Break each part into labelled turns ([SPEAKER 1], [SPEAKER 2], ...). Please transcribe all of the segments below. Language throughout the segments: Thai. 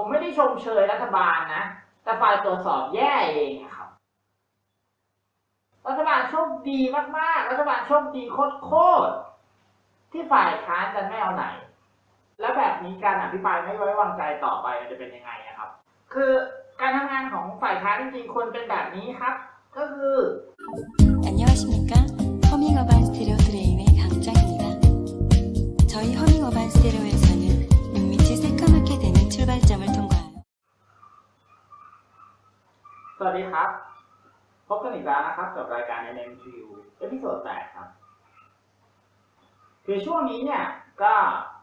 [SPEAKER 1] ผมไม่ได้ชมเชยรัฐบาลนะ แต่ฝ่ายตรวจสอบแย่เองครับ รัฐบาลโชคดีมากๆ รัฐบาลโชคดีโคตรๆที่ฝ่ายค้านจะไม่เอาไหน แล้วแบบนี้การอภิปรายไม่ไว้วางใจต่อไปมันจะเป็นยังไงอะครับ คือการทำงานของฝ่ายค้านจริงๆควรเป็นแบบนี้ครับ ก็คือ ดีครับ พบกันอีกแล้วนะครับกับรายการ NMTU เอพิโซด8ครับ คือช่วงนี้เนี่ยก็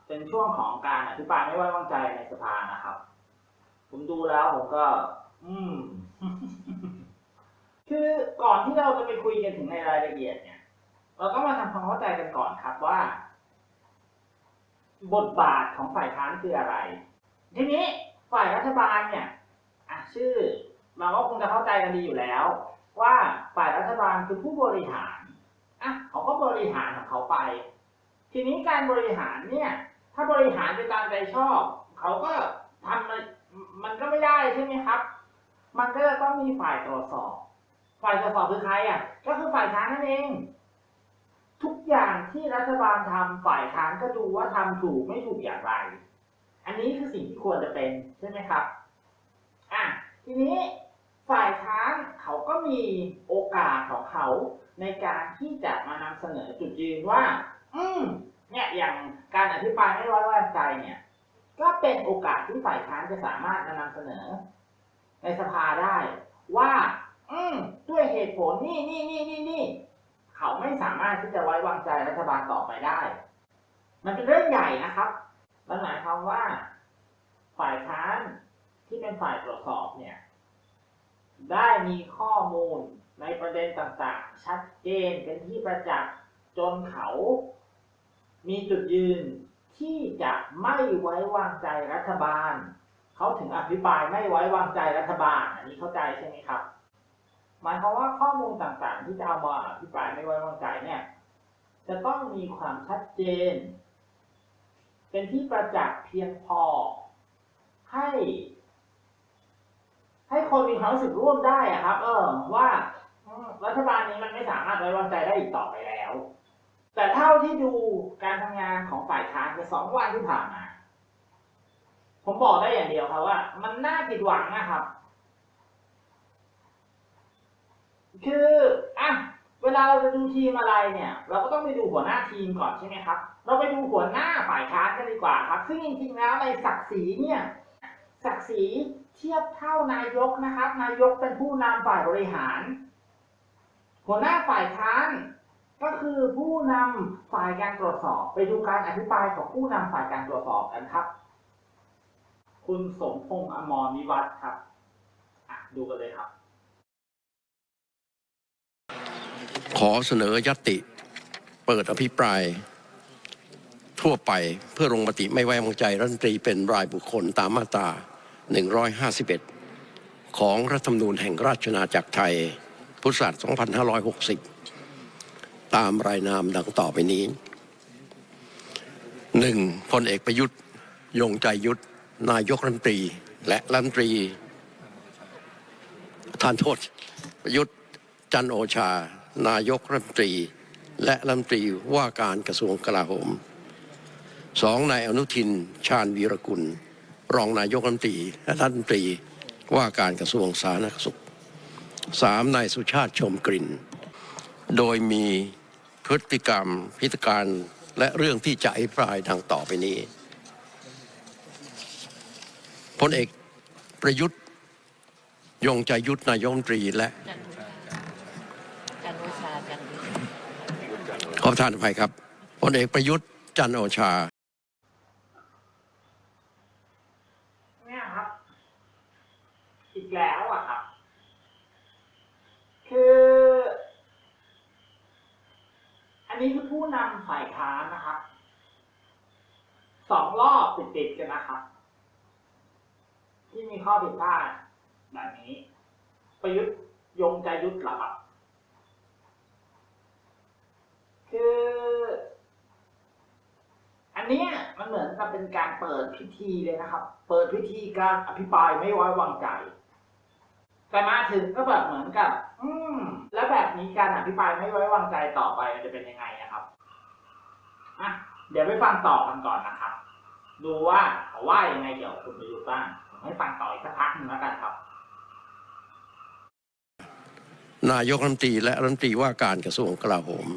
[SPEAKER 1] เป็นช่วงของการอภิปรายไม่ไว้วางใจในสภานะครับ ผมดูแล้วผมก็ อืม คือก่อนที่เราจะไปคุยกันถึงในรายละเอียดเนี่ย เราต้องมาทำความเข้าใจกันก่อนครับว่า บทบาทของฝ่ายค้านคืออะไร ทีนี้ฝ่ายรัฐบาลเนี่ยอะชื่อ เราก็คงจะเข้าใจกันดีอยู่แล้ว ว่าฝ่ายรัฐบาลคือผู้บริหารอะเขาก็บริหารของเขาไป ทีนี้การบริหารเนี่ย ถ้าบริหารไปตามใจชอบ เขาก็ทำมันมันก็ไม่ได้ใช่ไหมครับ มันก็จะต้องมีฝ่ายตรวจสอบ ฝ่ายตรวจสอบคือใครอะ ก็คือฝ่ายค้านนั่นเองทุกอย่างที่รัฐบาลทำฝ่ายค้านก็ดูว่าทำถูกไม่ถูกอย่างไร อันนี้คือสิ่งที่ควรจะเป็นใช่ไหมครับ อะ ทีนี้ ฝ่ายค้านเขาก็มีโอกาสของเขาในการที่จะมานำเสนอจุดยืนว่า อืมเนี่ยอย่างการอภิปรายไม่ไว้วางใจเนี่ย ก็เป็นโอกาสที่ฝ่ายค้านจะสามารถมานำเสนอ ในสภาได้ ว่า อืมด้วยเหตุผลนี่นี่นี่นี่นี่เขาไม่สามารถที่จะไว้วางใจรัฐบาลต่อไปได้ มันเป็นเรื่องใหญ่นะครับ มันหมายความว่า ฝ่ายค้านที่เป็นฝ่ายตรวจสอบเนี่ย ได้มีข้อมูลในประเด็นต่างๆ ชัดเจนเป็นที่ประจักษ์จนเขา มีจุดยืนที่จะไม่ไว้วางใจรัฐบาล เขาถึงอภิปรายไม่ไว้วางใจรัฐบาล อันนี้เข้าใจใช่ไหมครับ หมายความว่าข้อมูลต่างๆ ที่จะเอามาอภิปรายไม่ไว้วางใจเนี่ย จะต้องมีความชัดเจน เป็นที่ประจักษ์เพียงพอให้ ให้คนมีความรู้สึกร่วมได้อะครับ เออว่ารัฐบาลนี้มันไม่สามารถไว้วางใจได้อีกต่อไปแล้ว แต่เท่าที่ดูการทำงานของฝ่ายค้านในสองวันที่ผ่านมา ผมบอกได้อย่างเดียวครับว่า มันน่าผิดหวังนะครับ คืออะเวลาเราจะดูทีมอะไรเนี่ย เราก็ต้องไปดูหัวหน้าทีมก่อนใช่ไหมครับ เราไปดูหัวหน้าฝ่ายค้านกันดีกว่าครับ ซึ่งจริงๆแล้วในศักดิ์ศรีเนี่ย ศักดิ์ศรี เทียบเท่านายกนะครับ นายกเป็นผู้นำฝ่ายบริหาร หัวหน้าฝ่ายค้านก็คือผู้นำฝ่ายการตรวจสอบ ไปดูการอภิปรายของผู้นำฝ่ายการตรวจสอบกันครับ คุณสมพงษ์อมรวิวัฒน์ครับดูกันเลยครับ
[SPEAKER 2] ขอเสนอยติ เปิดอภิปราย ทั่วไปเพื่อลงมติไม่ไว้วางใจรัฐมนตรีเป็นรายบุคคลตามมาตรา 151 ของรัฐธรรมนูญแห่งราชอาจักรไทย พุทธศักราช 2560 ตามรายนามดังต่อไปนี้ 1. พลเอกประยุทธ์ยงใจยุทธนายกรัฐมนตรีและรัฐมนตรีทานโทษ ประยุทธ์จันโอชา นายกรัฐมนตรี และรัฐมนตรีว่าการกระทรวงกลาโหมสองนายอนุทินชาญวีรกุล รองนายกรัฐมนตรีและรัฐมนตรีว่าการกระทรวงสาธารณสุขสามนายสุชาติชมกลิ่น โดยมีพฤติกรรมพิธีการและเรื่องที่จะอภิปรายดังต่อไปนี้พลเอกประยุทธ์ยงใจยุทธนายกรัฐมนตรีและ
[SPEAKER 3] จันโอชาจันโอชา
[SPEAKER 2] ขอประทานอภัยครับพลเอกประยุทธ์จันทร์โอชา
[SPEAKER 1] เนี่ยครับ อีกแล้วอะครับ คือ อันนี้คือผู้นำฝ่ายค้านนะครับสองรอบติดๆกันนะครับ ที่มีข้อผิดพลาดแบบนี้ ประยุทธ์ยงใจยุทธหรอครับคือ อันนี้มันเหมือนกับเป็นการเปิดพิธีเลยนะครับ เปิดพิธีการอภิปรายไม่ไว้วางใจ แต่มาถึงก็แบบเหมือนกับ อืม แล้วแบบนี้การอภิปรายไม่ไว้วางใจต่อไปมันจะเป็นยังไงนะครับอะเดี๋ยวไปฟังต่อกันก่อนนะครับ ดูว่าเขาว่ายังไงเกี่ยวกับคุณประยุทธ์บ้างผมให้ฟังต่ออีกสักพักหนึ่งแล้วกันครับ
[SPEAKER 2] นายกรัฐมนตรีและรัฐมนตรีว่าการกระทรวงกลาโหม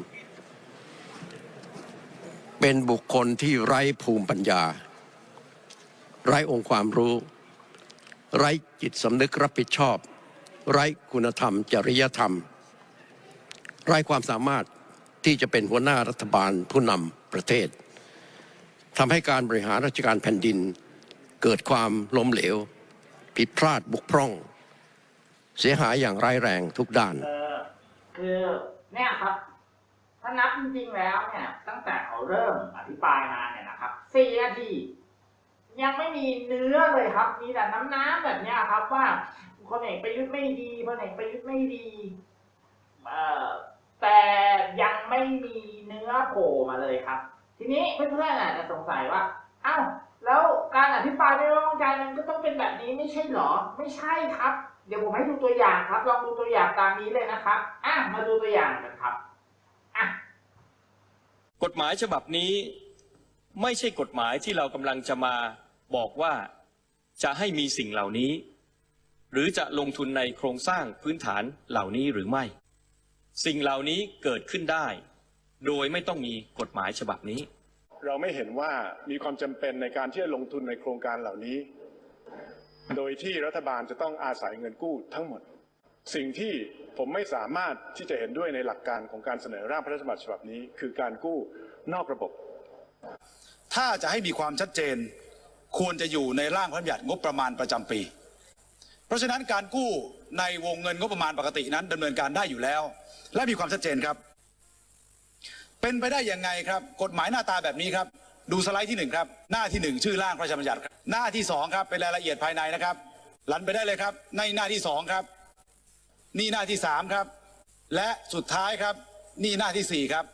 [SPEAKER 2] เป็นบุคคลที่ไร้ภูมิปัญญา ไร้องค์ความรู้ ไร้จิตสำนึกรับผิดชอบ ไร้คุณธรรม จริยธรรม ไร้ความสามารถที่จะเป็นหัวหน้ารัฐบาลผู้นำประเทศทำให้การบริหารราชการแผ่นดิน เกิดความล้มเหลว ผิดพลาดบุกพร่อง เสียหายอย่างร้ายแรงทุกด้าน
[SPEAKER 1] คือเนี่ยครับถ้านับจริงๆแล้วเนี่ยตั้งแต่เขาเริ่มอภิปรายมาเนี่ยนะครับสี่นาทียังไม่มีเนื้อเลยครับ มีแต่น้ำน้ำๆแบบเนี้ยครับว่า กประยุทธ์ไม่ดีพลเอกประยุทธ์ไม่ดีเอ่อแต่ยังไม่มีเนื้อโผล่มาเลยครับ ทีนี้เพื่อนๆอาจจะสงสัยว่าเอ้าแล้วการอภิปรายไม่ไว้วางใจมันก็ต้องเป็นแบบนี้ไม่ใช่เหรอ ไม่ใช่ครับ เดี๋ยวผมให้ดูตัวอย่างครับลองดูตัวอย่างตามนี้เลยนะครับอะมาดูตัวอย่างกันครับอะ
[SPEAKER 4] กฎหมายฉบับนี้ไม่ใช่กฎหมายที่เรากำลังจะมาบอกว่าจะให้มีสิ่งเหล่านี้ หรือจะลงทุนในโครงสร้างพื้นฐานเหล่านี้หรือไม่ สิ่งเหล่านี้เกิดขึ้นได้ โดยไม่ต้องมีกฎหมายฉบับนี้
[SPEAKER 5] เราไม่เห็นว่ามีความจำเป็นในการที่จะลงทุนในโครงการเหล่านี้ โดยที่รัฐบาลจะต้องอาศัยเงินกู้ทั้งหมด สิ่งที่ผมไม่สามารถที่จะเห็นด้วยในหลักการของการเสนอร่างพระราชบัญญัติฉบับนี้ คือการกู้นอกระบบ
[SPEAKER 6] ถ้าจะให้มีความชัดเจน ควรจะอยู่ในร่างพระบัญญัติงบประมาณประจำปี เพราะฉะนั้นการกู้ในวงเงินงบประมาณปกตินั้นดำเนินการได้อยู่แล้ว และมีความชัดเจนครับ เป็นไปได้ยังไงครับ กฎหมายหน้าตาแบบนี้ครับ ดูสไลด์ที่หนึ่งครับ หน้าที่หนึ่งชื่อร่างพระราชบัญญัติครับหน้าที่สองครับ เป็นรายละเอียดภายในนะครับลันไปได้เลยครับ ในหน้าที่สองครับ นี่หน้าที่สามครับ และสุดท้ายครับ นี่หน้าที่สี่ครับ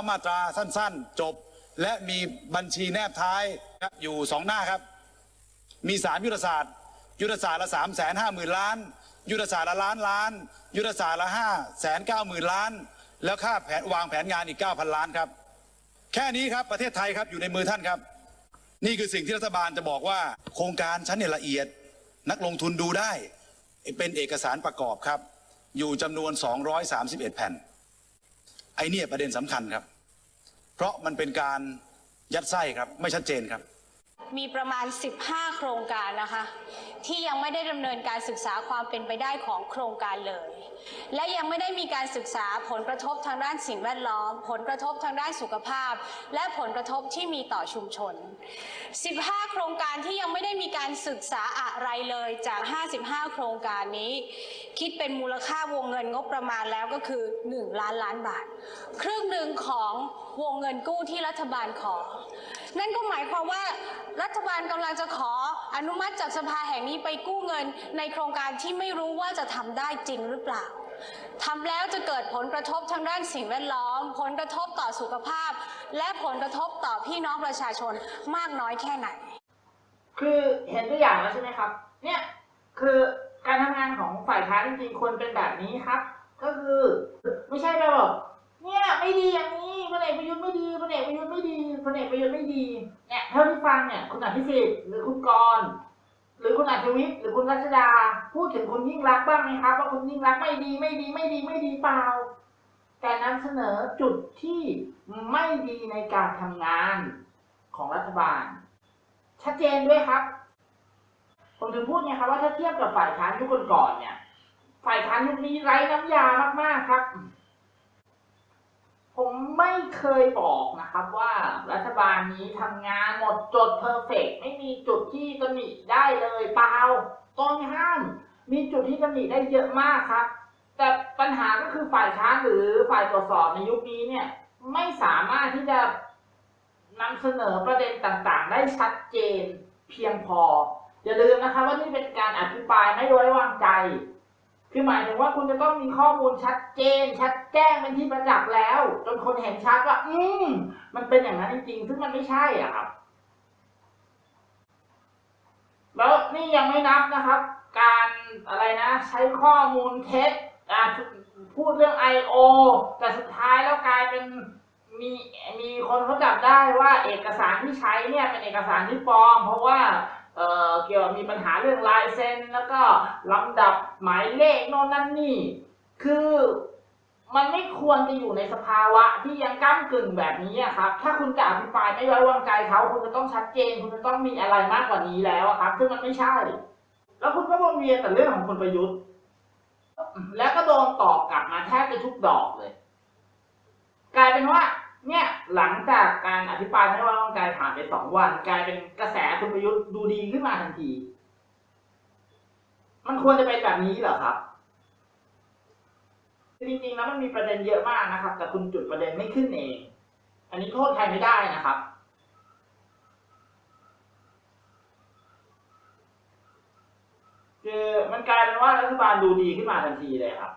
[SPEAKER 6] 19 มาตราสั้นๆ จบ และมีบัญชีแนบท้ายครับอยู่สองหน้าครับ มีสามยุทธศาสตร์ ยุทธศาสตร์ละสามแสนห้าหมื่นล้าน ยุทธศาสตร์ละล้านล้าน ยุทธศาสตร์ละห้าแสนเก้าหมื่นล้าน แล้วค่าแผนวางแผนงานอีกเก้าพันล้านครับ แค่นี้ครับประเทศไทยครับอยู่ในมือท่านครับ นี่คือสิ่งที่รัฐบาลจะบอกว่า โครงการชั้นเนี่ยละเอียด นักลงทุนดูได้ เป็นเอกสารประกอบครับ อยู่จำนวน 231 แผ่น ไอ้เนี่ยประเด็นสำคัญครับ เพราะมันเป็นการยัดไส้ครับไม่ชัดเจนครับ
[SPEAKER 7] มีประมาณ 15 โครงการนะคะ ที่ยังไม่ได้ดำเนินการศึกษาความเป็นไปได้ของโครงการเลย และยังไม่ได้มีการศึกษาผลกระทบทางด้านสิ่งแวดล้อม ผลกระทบทางด้านสุขภาพ และผลกระทบที่มีต่อชุมชน 15 โครงการที่ยังไม่ได้มีการศึกษาอะไรเลยจาก 55 โครงการนี้ คิดเป็นมูลค่าวงเงินงบประมาณแล้วก็คือ 1 ล้านล้านบาท ครึ่งหนึ่งของ วงเงินกู้ที่รัฐบาลขอ นั่นก็หมายความว่ารัฐบาลกำลังจะขออนุมัติจากสภาแห่งนี้ไปกู้เงินในโครงการที่ไม่รู้ว่าจะทำได้จริงหรือเปล่าทำแล้วจะเกิดผลกระทบทางด้านสิ่งแวดล้อม ผลกระทบต่อสุขภาพ และผลกระทบต่อพี่น้องประชาชนมากน้อยแค่ไหน
[SPEAKER 1] คือเห็นตัวอย่างแล้วใช่ไหมครับ เนี่ยคือการทำงานของฝ่ายค้านจริงๆควรเป็นแบบนี้ครับ ก็คือไม่ใช่แบบ เนี่ยไม่ดีอย่างนี้พลเอกประยุทธ์ไม่ดีพลเอกประยุทธ์ไม่ดีพลเอกประยุทธ์ไม่ดีเนี่ยเท่าที่ฟังเนี่ยคุณอภิสิทธิ์หรือคุณกรณ์หรือคุณอัจวิทย์หรือคุณรัชดา พูดถึงคุณยิ่งรักบ้างไหมครับว่าคุณยิ่งรักไม่ดีไม่ดีไม่ดีไม่ดีเปล่า แต่นำเสนอจุดที่ไม่ดีในการทำงานของรัฐบาล ชัดเจนด้วยครับผมถึงพูดไงครับว่าถ้าเทียบกับฝ่ายค้านยุคก่อนเนี่ย ฝ่ายค้านยุคนี้ไร้น้ำยามากๆครับ ผมไม่เคยบอกนะครับว่ารัฐบาลนี้ทำงานหมดจดเพอร์เฟกไม่มีจุดที่ตำหนิได้เลยเปล่าตรงห้าม มีจุดที่ตำหนิได้เยอะมากครับ แต่ปัญหาก็คือฝ่ายค้านหรือฝ่ายตรวจสอบในยุคนี้เนี่ยไม่สามารถที่จะนำเสนอประเด็นต่างๆ ได้ชัดเจนเพียงพอ อย่าลืมนะคะว่านี่เป็นการอภิปรายไม่ไว้วางใจ คือหมายถึงว่าคุณจะต้องมีข้อมูลชัดเจน ชัดแจ้งเป็นที่ประจักษ์แล้ว จนคนเห็นชัดว่า อืมมันเป็นอย่างนั้นจริงๆซึ่งมันไม่ใช่อะครับ แล้วนี่ยังไม่นับนะครับ การอะไรนะ ใช้ข้อมูลเท็จพูดเรื่อง I.O. แต่สุดท้ายแล้วกลายเป็นมีมีคนเขาจับได้ว่าเอกสารที่ใช้เนี่ยเป็นเอกสารที่ปลอม เพราะว่า เกี่ยวกับมีปัญหาเรื่องลายเซ็นแล้วก็ลำดับหมายเลขโน่นนั่นนี่ คือมันไม่ควรจะอยู่ในสภาวะที่ยังก้ากึ่งแบบนี้ครับ ถ้าคุณจะอภิปรายไม่ไว้วางใจเขาคุณจะต้องชัดเจน คุณจะต้องมีอะไรมากกว่านี้แล้วครับ ซึ่งมันไม่ใช่ แล้วคุณก็วนเวียนแต่เรื่องของคุณประยุทธ์ แล้วก็โดนตอบกลับมาแทบจะทุกดอกเลย กลายเป็นว่า เนี่ยหลังจากการอภิปรายไม่ไว้วางใจผ่านไปสองวัน กลายเป็นกระแสคุณประยุทธ์ดูดีขึ้นมาทันที มันควรจะเป็นแบบนี้เหรอครับจริงๆแล้วมันมีประเด็นเยอะมากนะครับ แต่คุณจุดประเด็นไม่ขึ้นเอง อันนี้โทษใครไม่ได้นะครับคือมันกลายเป็นว่ารัฐบาลดูดีขึ้นมาทันทีเลยครับ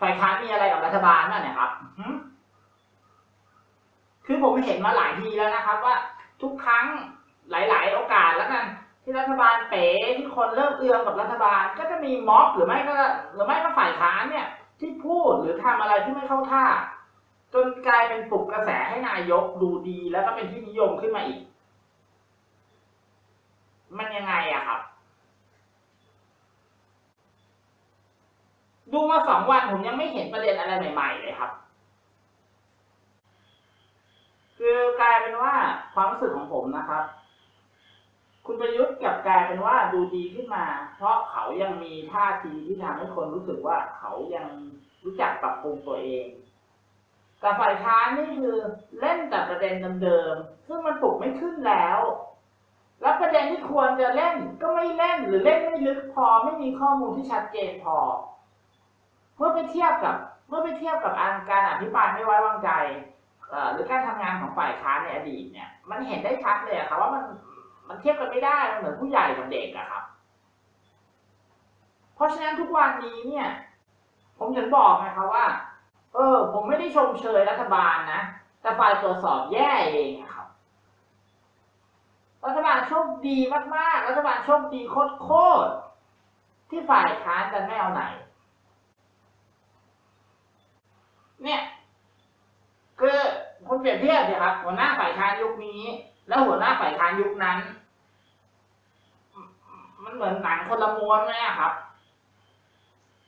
[SPEAKER 1] ฝ่ายค้านมีอะไรกับรัฐบาลนั่นนี่ยครับคือผมเห็นมาหลายทีแล้วนะครับ ว่าทุกครั้งหลาย ๆ โอกาสแล้วกันที่รัฐบาลเป๋ที่คนเริ่มเอือมกับรัฐบาล ก็จะมีม็อบหรือไม่ก็หรือไม่ก็ฝ่ายค้านเนี่ย ที่พูดหรือทำอะไรที่ไม่เข้าท่า จนกลายเป็นปลุกกระแสให้นายกดูดีแล้วก็เป็นที่นิยมขึ้นมาอีก มันยังไงอะครับ ดูมาสองวันผมยังไม่เห็นประเด็นอะไรใหม่ๆเลยครับ คือกลายเป็นว่าความรู้สึกของผมนะครับ คุณประยุทธ์กับกลายเป็นว่าดูดีขึ้นมา เพราะเขายังมีท่าทีที่ทำให้คนรู้สึกว่าเขายังรู้จักปรับปรุงตัวเองแต่ฝ่ายค้านนี่คือเล่นแต่ประเด็นเดิมๆ ซึ่งมันปลุกไม่ขึ้นแล้ว แล้วประเด็นที่ควรจะเล่นก็ไม่เล่นหรือเล่นไม่ลึกพอไม่มีข้อมูลที่ชัดเจนพอ เมื่อไปเทียบกับเมื่อไปเทียบกับอันการอภิปรายไม่ไว้วางใจหรือการทำงานของฝ่ายค้านในอดีตเนี่ยมันเห็นได้ชัดเลยอะครับว่ามันมันเทียบกันไม่ได้มันเหมือนผู้ใหญ่กับเด็กอะครับ เพราะฉะนั้นทุกวันนี้เนี่ย ผมถึงบอกนะครับว่า เออ ผมไม่ได้ชมเชยรัฐบาลนะแต่ฝ่ายตรวจสอบแย่เองอะครับรัฐบาลโชคดีมากๆรัฐบาลโชคดีโคตรๆที่ฝ่ายค้านกันไม่เอาไหน เนี่ย คือคุณเปรียบเทียบสิครับ หัวหน้าฝ่ายค้านยุคนี้ แล้วหัวหน้าฝ่ายค้านยุคนั้น มันเหมือนหนังคนละม้วนไหมครับ